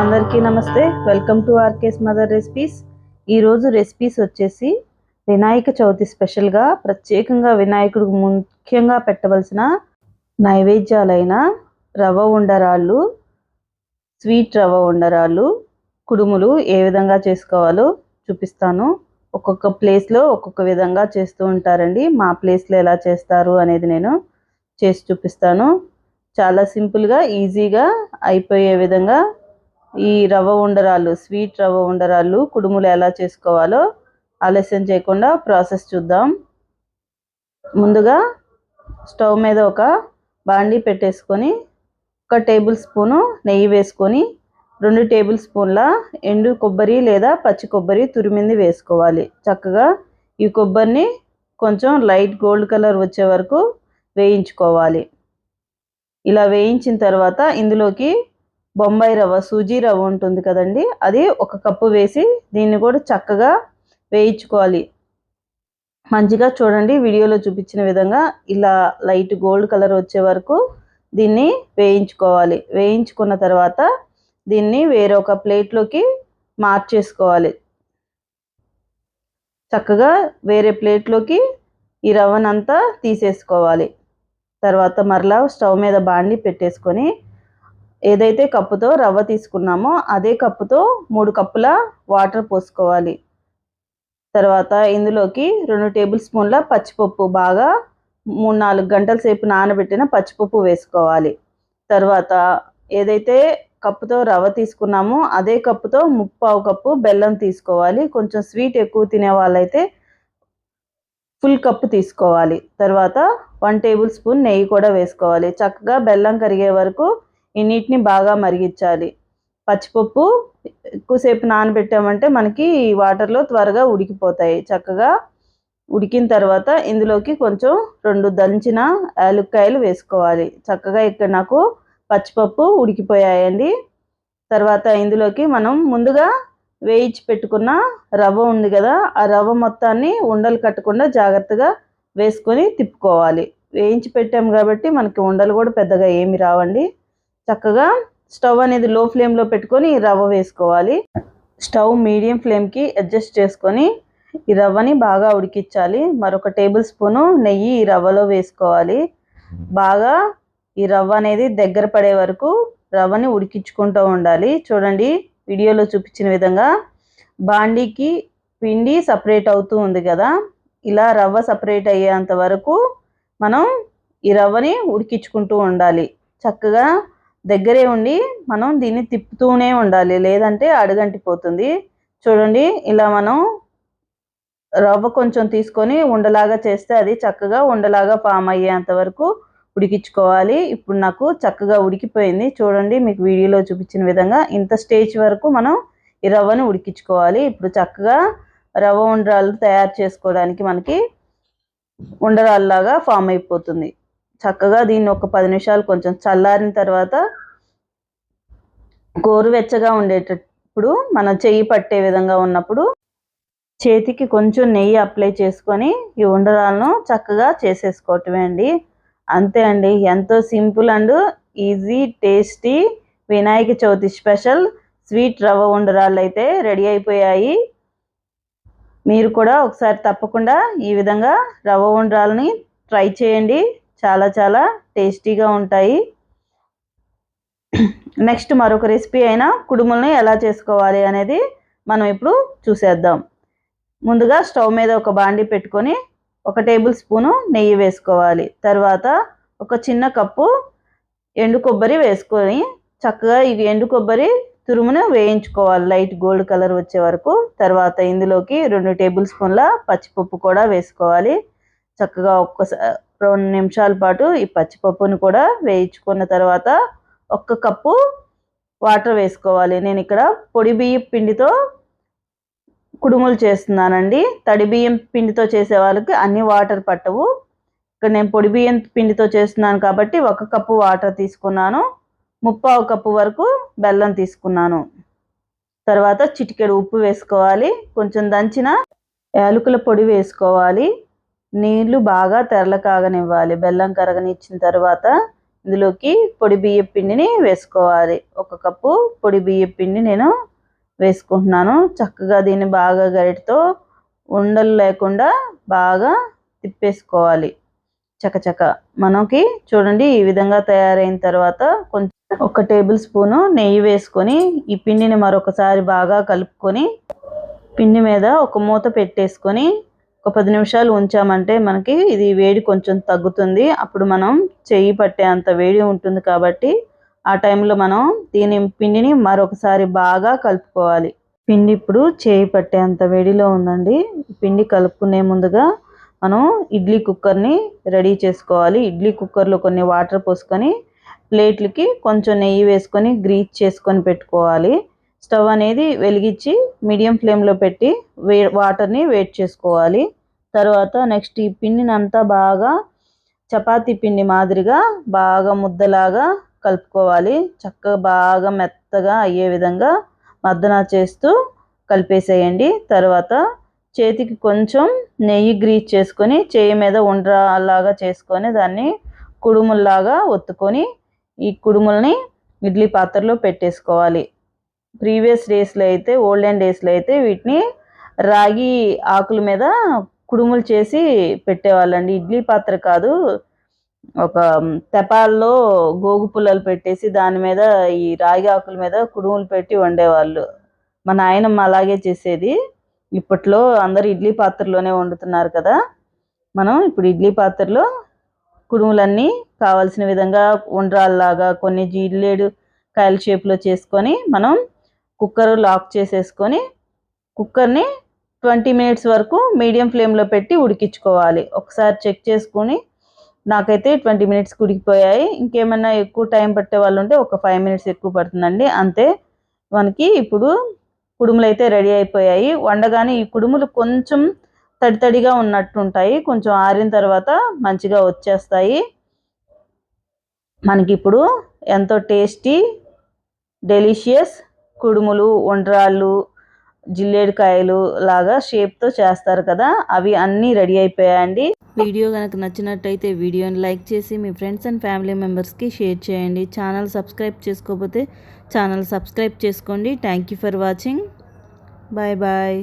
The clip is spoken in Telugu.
అందరికీ నమస్తే. Welcome to RK's mother recipes ఈరోజు రెసిపీస్ వచ్చేసి వినాయక చవితి స్పెషల్గా ప్రత్యేకంగా వినాయకుడికి ముఖ్యంగా పెట్టవలసిన నైవేద్యాలైన రవ్వ ఉండరాళ్ళు స్వీట్ రవ్వ ఉండరాళ్ళు కుడుములు ఏ విధంగా చేసుకోవాలో చూపిస్తాను. ఒక్కొక్క ప్లేస్లో ఒక్కొక్క విధంగా చేస్తూ ఉంటారండి. మా ప్లేస్లో ఎలా చేస్తారు అనేది నేను చేసి చూపిస్తాను. చాలా సింపుల్గా ఈజీగా అయిపోయే విధంగా ఈ రవ్వ ఉండరాళ్ళు స్వీట్ రవ్వ ఉండరాళ్ళు కుడుములు ఎలా చేసుకోవాలో ఆలస్యం చేయకుండా ప్రాసెస్ చూద్దాం. ముందుగా స్టవ్ మీద ఒక బాండీ పెట్టేసుకొని ఒక టేబుల్ స్పూను నెయ్యి వేసుకొని రెండు టేబుల్ స్పూన్ల ఎండు కొబ్బరి లేదా పచ్చి కొబ్బరి తురిమింది వేసుకోవాలి. చక్కగా ఈ కొబ్బరిని కొంచెం లైట్ గోల్డ్ కలర్ వచ్చే వరకు వేయించుకోవాలి. ఇలా వేయించిన తర్వాత ఇందులోకి బొంబాయి రవ్వ సూజీ రవ్వ ఉంటుంది కదండి. అది ఒక కప్పు వేసి దీన్ని కూడా చక్కగా వేయించుకోవాలి. మంచిగా చూడండి వీడియోలో చూపించిన విధంగా ఇలా లైట్ గోల్డ్ కలర్ వచ్చే వరకు దీన్ని వేయించుకోవాలి. వేయించుకున్న తర్వాత దీన్ని వేరొక ప్లేట్లోకి మార్చేసుకోవాలి. చక్కగా వేరే ప్లేట్లోకి ఈ రవ్వనంతా తీసేసుకోవాలి. తర్వాత మరలా స్టవ్ మీద బాండి పెట్టేసుకొని ఏదైతే కప్పుతో రవ్వ తీసుకున్నామో అదే కప్పుతో మూడు కప్పుల వాటర్ పోసుకోవాలి. తర్వాత ఇందులోకి రెండు టేబుల్ స్పూన్ల పచ్చిపప్పు బాగా మూడు నాలుగు గంటల సేపు నానబెట్టిన పచ్చిపప్పు వేసుకోవాలి. తర్వాత ఏదైతే కప్పుతో రవ్వ తీసుకున్నామో అదే కప్పుతో ముప్పావు కప్పు బెల్లం తీసుకోవాలి. కొంచెం స్వీట్ ఎక్కువ తినే వాళ్ళైతే ఫుల్ కప్పు తీసుకోవాలి. తర్వాత వన్ టేబుల్ స్పూన్ నెయ్యి కూడా వేసుకోవాలి. చక్కగా బెల్లం కరిగే వరకు ఈ నీటిని బాగా మరిగించాలి. పచ్చిపప్పు ఎక్కువసేపు నానబెట్టామంటే మనకి ఈ వాటర్లో త్వరగా ఉడికిపోతాయి. చక్కగా ఉడికిన తర్వాత ఇందులోకి కొంచెం రెండు దంచిన యాలుక్కాయలు వేసుకోవాలి. చక్కగా ఇక్కడ నాకు పచ్చిపప్పు ఉడికిపోయాయండి. తర్వాత ఇందులోకి మనం ముందుగా వేయించి పెట్టుకున్న రవ్వ ఉంది కదా ఆ రవ్వ మొత్తాన్ని ఉండలు కట్టకుండా జాగ్రత్తగా వేసుకొని తిప్పుకోవాలి. వేయించి పెట్టాం కాబట్టి మనకి ఉండలు కూడా పెద్దగా ఏమి రావండి. చక్కగా స్టవ్ అనేది లో ఫ్లేమ్లో పెట్టుకొని ఈ రవ్వ వేసుకోవాలి. స్టవ్ మీడియం ఫ్లేమ్కి అడ్జస్ట్ చేసుకొని ఈ రవ్వని బాగా ఉడికించాలి. మరొక టేబుల్ స్పూను నెయ్యి ఈ రవ్వలో వేసుకోవాలి. బాగా ఈ రవ్వ అనేది దగ్గర పడే వరకు రవ్వని ఉడికించుకుంటూ ఉండాలి. చూడండి వీడియోలో చూపించిన విధంగా బాండీకి పిండి సపరేట్ అవుతూ ఉంది కదా. ఇలా రవ్వ సపరేట్ అయ్యేంత వరకు మనం ఈ రవ్వని ఉడికించుకుంటూ ఉండాలి. చక్కగా దగ్గరే ఉండి మనం దీన్ని తిప్పుతూనే ఉండాలి. లేదంటే అడుగంటిపోతుంది. చూడండి ఇలా మనం రవ్వ కొంచెం తీసుకొని ఉండలాగా చేస్తే అది చక్కగా ఉండలాగా ఫామ్ అయ్యేంత వరకు ఉడికించుకోవాలి. ఇప్పుడు నాకు చక్కగా ఉడికిపోయింది. చూడండి మీకు వీడియోలో చూపించిన విధంగా ఇంత స్టేజ్ వరకు మనం ఈ రవ్వను ఉడికించుకోవాలి. ఇప్పుడు చక్కగా రవ్వ ఉండరాలు తయారు చేసుకోవడానికి మనకి ఉండరాల్లాగా ఫామ్ అయిపోతుంది. చక్కగా దీన్ని ఒక పది నిమిషాలు కొంచెం చల్లారిన తర్వాత గోరువెచ్చగా ఉండేటప్పుడు మనం చెయ్యి పట్టే విధంగా ఉన్నప్పుడు చేతికి కొంచెం నెయ్యి అప్లై చేసుకొని ఈ ఉండరాలను చక్కగా చేసేసుకోవటమే అండి. అంతే అండి. ఎంతో simple and easy tasty Vinayaka Chavithi special sweet రవ్వ ఉండరాళ్ళు అయితే రెడీ అయిపోయాయి. మీరు కూడా ఒకసారి తప్పకుండా ఈ విధంగా రవ్వ ఉండరాలని ట్రై చేయండి. చాలా చాలా టేస్టీగా ఉంటాయి. నెక్స్ట్ మరొక రెసిపీ అయినా కుడుములను ఎలా చేసుకోవాలి అనేది మనం ఇప్పుడు చూసేద్దాం. ముందుగా స్టవ్ మీద ఒక బాండి పెట్టుకొని ఒక టేబుల్ స్పూను నెయ్యి వేసుకోవాలి. తర్వాత ఒక చిన్న కప్పు ఎండు కొబ్బరి వేసుకొని చక్కగా ఇవి ఎండు కొబ్బరి తురుమును వేయించుకోవాలి. లైట్ గోల్డ్ కలర్ వచ్చే వరకు. తర్వాత ఇందులోకి రెండు టేబుల్ స్పూన్ల పచ్చిపప్పు కూడా వేసుకోవాలి. చక్కగా ఒక్కసారి రెండు నిమిషాల పాటు ఈ పచ్చిపప్పును కూడా వేయించుకున్న తర్వాత ఒక్క కప్పు వాటర్ వేసుకోవాలి. నేను ఇక్కడ పొడి బియ్యం పిండితో కుడుములు చేస్తున్నానండి. తడి బియ్యం పిండితో చేసే వాళ్ళకి అన్ని వాటర్ పట్టవు. ఇక్కడ నేను పొడి బియ్యం పిండితో చేస్తున్నాను కాబట్టి ఒక కప్పు వాటర్ తీసుకున్నాను. ముప్పావు కప్పు వరకు బెల్లం తీసుకున్నాను. తర్వాత చిటికెడు ఉప్పు వేసుకోవాలి. కొంచెం దంచిన యాలకుల పొడి వేసుకోవాలి. నీళ్ళు బాగా తెరల కాగనివ్వాలి. బెల్లం కరగనిచ్చిన తర్వాత ఇందులోకి పొడి బియ్య పిండిని వేసుకోవాలి. ఒక కప్పు పొడి బియ్య పిండి నేను వేసుకుంటున్నాను. చక్కగా దీన్ని బాగా గరిటతో ఉండలు లేకుండా బాగా తిప్పేసుకోవాలి. చకచక. మనకి చూడండి ఈ విధంగా తయారైన తర్వాత కొంచెం ఒక టేబుల్ స్పూను నెయ్యి వేసుకొని ఈ పిండిని మరొకసారి బాగా కలుపుకొని పిండి మీద ఒక మూత పెట్టేసుకొని ఒక పది నిమిషాలు ఉంచామంటే మనకి ఇది వేడి కొంచెం తగ్గుతుంది. అప్పుడు మనం చెయ్యి పట్టే అంత వేడి ఉంటుంది కాబట్టి ఆ టైంలో మనం దీని పిండిని మరొకసారి బాగా కలుపుకోవాలి. పిండి ఇప్పుడు చేయి పట్టే అంత వేడిలో ఉందండి. పిండి కలుపుకునే ముందుగా మనం ఇడ్లీ కుక్కర్ని రెడీ చేసుకోవాలి. ఇడ్లీ కుక్కర్లో కొన్ని వాటర్ పోసుకొని ప్లేట్లకి కొంచెం నెయ్యి వేసుకొని గ్రీజ్ చేసుకొని పెట్టుకోవాలి. స్టవ్ అనేది వెలిగించి మీడియం ఫ్లేమ్లో పెట్టి వే వాటర్ని వేట్ చేసుకోవాలి. తర్వాత నెక్స్ట్ ఈ పిండిని అంతా బాగా చపాతీ పిండి మాదిరిగా బాగా ముద్దలాగా కలుపుకోవాలి. చక్కగా బాగా మెత్తగా అయ్యే విధంగా మద్దన చేస్తూ కలిపేసేయండి. తర్వాత చేతికి కొంచెం నెయ్యి గ్రీజ్ చేసుకొని చేయి మీద ఉండలాగా చేసుకొని దాన్ని కుడుముల్లాగా ఒత్తుకొని ఈ కుడుముల్ని ఇడ్లీ పాత్రలో పెట్టేసుకోవాలి. ప్రీవియస్ డేస్లో అయితే ఓల్డెన్ డేస్లో అయితే వీటిని రాగి ఆకుల మీద కుడుములు చేసి పెట్టేవాళ్ళండి. ఇడ్లీ పాత్ర కాదు ఒక తెపాల్లో గోగు పుల్లలు పెట్టేసి దాని మీద ఈ రాగి ఆకుల మీద కుడుములు పెట్టి వండేవాళ్ళు. మా నాయనమ్మ అలాగే చేసేది. ఇప్పట్లో అందరు ఇడ్లీ పాత్రలోనే వండుతున్నారు కదా. మనం ఇప్పుడు ఇడ్లీ పాత్రలో కుడుములన్నీ కావాల్సిన విధంగా ఉండ్రాల్లాగా కొన్ని జీడిలేడు కాయల షేప్లో చేసుకొని మనం కుక్కర్ లాక్ చేసేసుకొని కుక్కర్ని ట్వంటీ మినిట్స్ వరకు మీడియం ఫ్లేమ్లో పెట్టి ఉడికించుకోవాలి. ఒకసారి చెక్ చేసుకొని నాకైతే ట్వంటీ మినిట్స్ ఉడికిపోయాయి. ఇంకేమైనా ఎక్కువ టైం పట్టే వాళ్ళు ఉంటే ఒక ఫైవ్ మినిట్స్ ఎక్కువ పడుతుందండి. అంతే మనకి ఇప్పుడు కుడుములు అయితే రెడీ అయిపోయాయి. వండగానే ఈ కుడుములు కొంచెం తడి తడిగా కొంచెం ఆరిన తర్వాత మంచిగా వచ్చేస్తాయి. మనకి ఇప్పుడు ఎంతో టేస్టీ డెలిషియస్ కుడుములు ఒండ్రాళ్ళు జిల్లేడుకాయలు లాగా షేప్తో చేస్తారు కదా. అవి అన్నీ రెడీ అయిపోయాయండి. వీడియో కనుక నచ్చినట్టయితే వీడియోని లైక్ చేసి మీ ఫ్రెండ్స్ అండ్ ఫ్యామిలీ మెంబర్స్కి షేర్ చేయండి. ఛానల్ సబ్స్క్రైబ్ చేసుకోకపోతే ఛానల్ సబ్స్క్రైబ్ చేసుకోండి. Thank you for watching bye bye